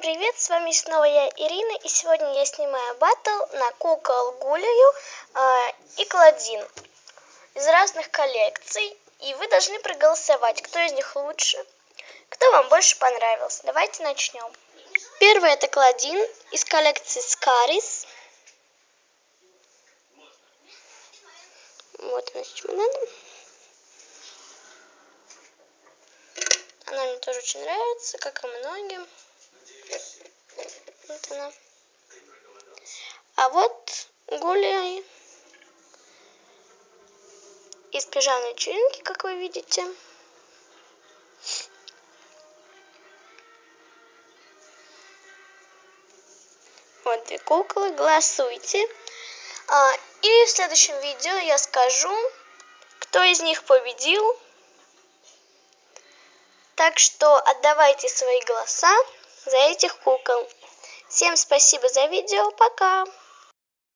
Привет, с вами снова я, Ирина, и сегодня я снимаю батл на кукол Гулию э, и Клодин из разных коллекций, и вы должны проголосовать, кто из них лучше, кто вам больше понравился. Давайте начнем. Первый это Клодин из коллекции Скарис. Вот она с чемоданом. Она мне тоже очень нравится, как и многим. Она. А вот гуляй из пижамной вечеринки, как вы видите. Вот две куклы, голосуйте. А, и в следующем видео я скажу, кто из них победил. Так что отдавайте свои голоса за этих кукол. Всем спасибо за видео. Пока.